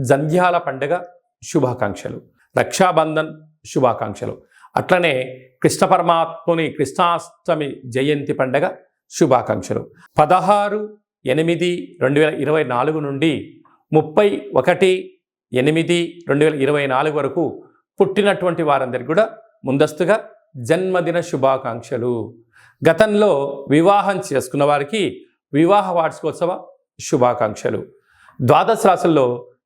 జంధ్యాల పండుగ శుభాకాంక్షలు. రక్షాబంధన్ శుభాకాంక్షలు. అట్లనే కృష్ణ పరమాత్ముని కృష్ణాష్టమి జయంతి పండగ శుభాకాంక్షలు. పదహారు ఎనిమిది రెండు వేల ఇరవై నాలుగు నుండి ముప్పై ఒకటి ఎనిమిది రెండు వేల ఇరవై నాలుగు వరకు పుట్టినటువంటి వారందరికీ కూడా ముందస్తుగా జన్మదిన శుభాకాంక్షలు. గతంలో వివాహం చేసుకున్న వారికి వివాహ వార్షికోత్సవ శుభాకాంక్షలు. ద్వాదశ రాశుల్లో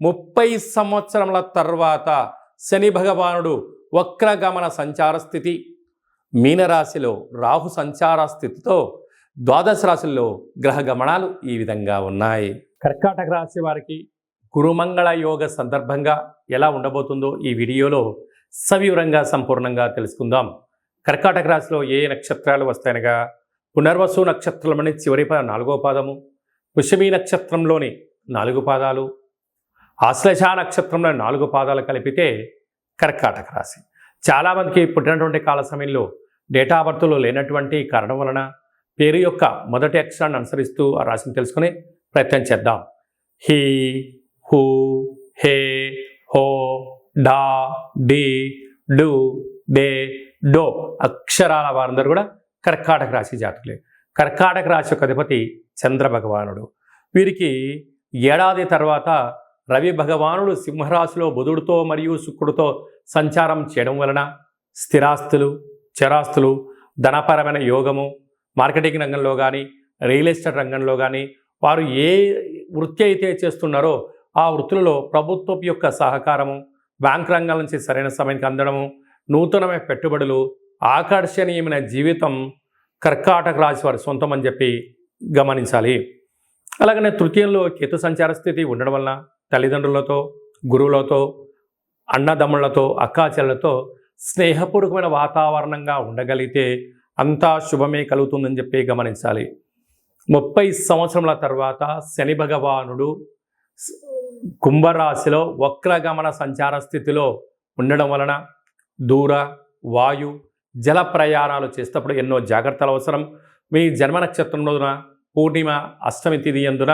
ముప్పై సంవత్సరముల తర్వాత శని భగవానుడు వక్రగమన సంచార స్థితి. మీనరాశిలో రాహు సంచార స్థితితో ద్వాదశ రాశుల్లో గ్రహ గమనాలు ఈ విధంగా ఉన్నాయి. కర్కాటక రాశి వారికి గురుమంగళ యోగ సందర్భంగా ఎలా ఉండబోతుందో ఈ వీడియోలో సవివరంగా సంపూర్ణంగా తెలుసుకుందాం. కర్కాటక రాశిలో ఏ నక్షత్రాలు వస్తాయనగా పునర్వసు నక్షత్రంలోని చివరి నాలుగో పాదము పుష్యమీ నక్షత్రంలోని నాలుగు పాదాలు ఆశ్లేష నక్షత్రంలో నాలుగు పాదాలు కలిపితే కర్కాటక రాశి. చాలామందికి పుట్టినటువంటి కాల సమయంలో డేటా బర్త్లో లేనటువంటి కారణం వలన పేరు యొక్క మొదటి అక్షరాన్ని అనుసరిస్తూ ఆ రాశిని తెలుసుకునే ప్రయత్నం చేద్దాం. హీ హూ హే హో డా డి డు డే డో అక్షరాల వారందరూ కూడా కర్కాటక రాశి జాతకులే. కర్కాటక రాశి యొక్క అధిపతి చంద్ర భగవానుడు వీరికి ఏడాది తర్వాత రవి భగవానుడు సింహరాశిలో బుధుడితో మరియు శుక్రుడితో సంచారం చేయడం వలన స్థిరాస్తులు చరాస్తులు ధనపరమైన యోగము మార్కెటింగ్ రంగంలో కానీ రియల్ ఎస్టేట్ రంగంలో కానీ వారు ఏ వృత్తి అయితే చేస్తున్నారో ఆ వృత్తులలో ప్రభుత్వం యొక్క సహకారము బ్యాంక్ రంగాల నుంచి సరైన సమయానికి అందడము నూతనమైన పెట్టుబడులు ఆకర్షణీయమైన జీవితం కర్కాటక రాశి వారి సొంతం అని చెప్పి గమనించాలి. అలాగనే తృతీయంలో కేతు సంచార స్థితి ఉండడం వలన తల్లిదండ్రులతో గురువులతో అన్నదమ్ములతో అక్కాచెల్లతో స్నేహపూర్వకమైన వాతావరణంగా ఉండగలిగితే అంతా శుభమే కలుగుతుందని చెప్పి గమనించాలి. ముప్పై సంవత్సరముల తర్వాత శని భగవానుడు కుంభరాశిలో వక్రగమన సంచార స్థితిలో ఉండడం వలన దూర వాయు జల ప్రయాణాలు చేసేటప్పుడు ఎన్నో జాగ్రత్తలు అవసరం. మీ జన్మ నక్షత్రం రోజున పూర్ణిమ అష్టమి తిథి అందున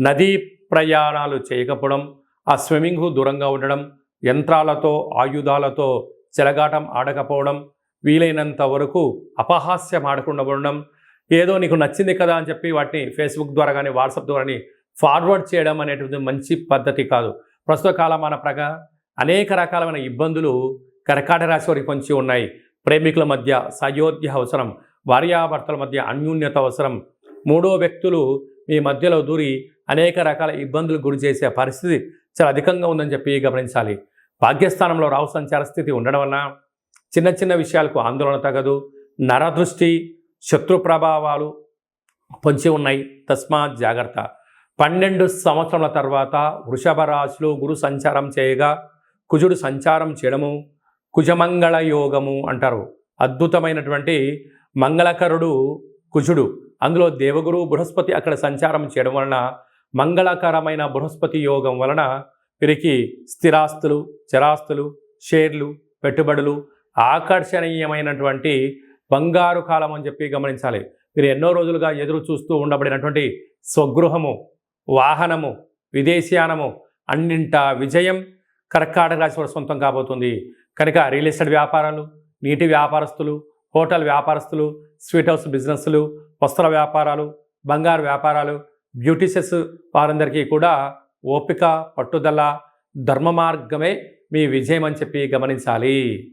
నదీ ప్రయాణాలు చేయకపోవడం ఆ స్విమ్మింగ్ దూరంగా ఉండడం యంత్రాలతో ఆయుధాలతో చెలగాటం ఆడకపోవడం వీలైనంత వరకు అపహాస్యం ఆడకుండా ఉండడం ఏదో నీకు నచ్చింది కదా అని చెప్పి వాటిని ఫేస్బుక్ ద్వారా కానీ వాట్సాప్ ద్వారా కానీ ఫార్వర్డ్ చేయడం అనేటువంటి మంచి పద్ధతి కాదు. ప్రస్తుత కాలమాన ప్రకారం అనేక రకాలైన ఇబ్బందులు కర్కాటక రాశి వారికి పొంచి ఉన్నాయి. ప్రేమికుల మధ్య సయోధ్య అవసరం భార్యాభర్తల మధ్య అన్యూన్యత అవసరం. మూడో వ్యక్తులు మీ మధ్యలో దూరి అనేక రకాల ఇబ్బందులు గురి చేసే పరిస్థితి చాలా అధికంగా ఉందని చెప్పి గమనించాలి. భాగ్యస్థానంలో రావు సంచార స్థితి ఉండడం వలన చిన్న చిన్న విషయాలకు ఆందోళన తగదు. నరదృష్టి శత్రు ప్రభావాలు పొంచి ఉన్నాయి. తస్మాత్ జాగ్రత్త. పన్నెండు సంవత్సరాల తర్వాత వృషభ రాశిలో గురు సంచారం చేయగా కుజుడు సంచారం చేయడము కుజమంగళ యోగము అంటారు. అద్భుతమైనటువంటి మంగళకరుడు కుజుడు. అందులో దేవగురు బృహస్పతి అక్కడ సంచారం చేయడం వలన మంగళకరమైన బృహస్పతి యోగం వలన వీరికి స్థిరాస్తులు చరాస్తులు షేర్లు పెట్టుబడులు ఆకర్షణీయమైనటువంటి బంగారు కాలం అని చెప్పి గమనించాలి. మీరు ఎన్నో రోజులుగా ఎదురు చూస్తూ ఉండబడినటువంటి స్వగృహము వాహనము విదేశీయానము అన్నింటా విజయం కర్కాటక రాశి వారు సొంతం కాబోతుంది. కనుక రియల్ ఎస్టేట్ వ్యాపారాలు నీటి వ్యాపారస్తులు హోటల్ వ్యాపారస్తులు స్వీట్ హౌస్ బిజినెస్లు వస్త్ర వ్యాపారాలు బంగారు వ్యాపారాలు బ్యూటీషియస్ వారందరికీ కూడా ఓపిక పట్టుదల ధర్మ మార్గమే మీ విజయం అని చెప్పి గమనించాలి.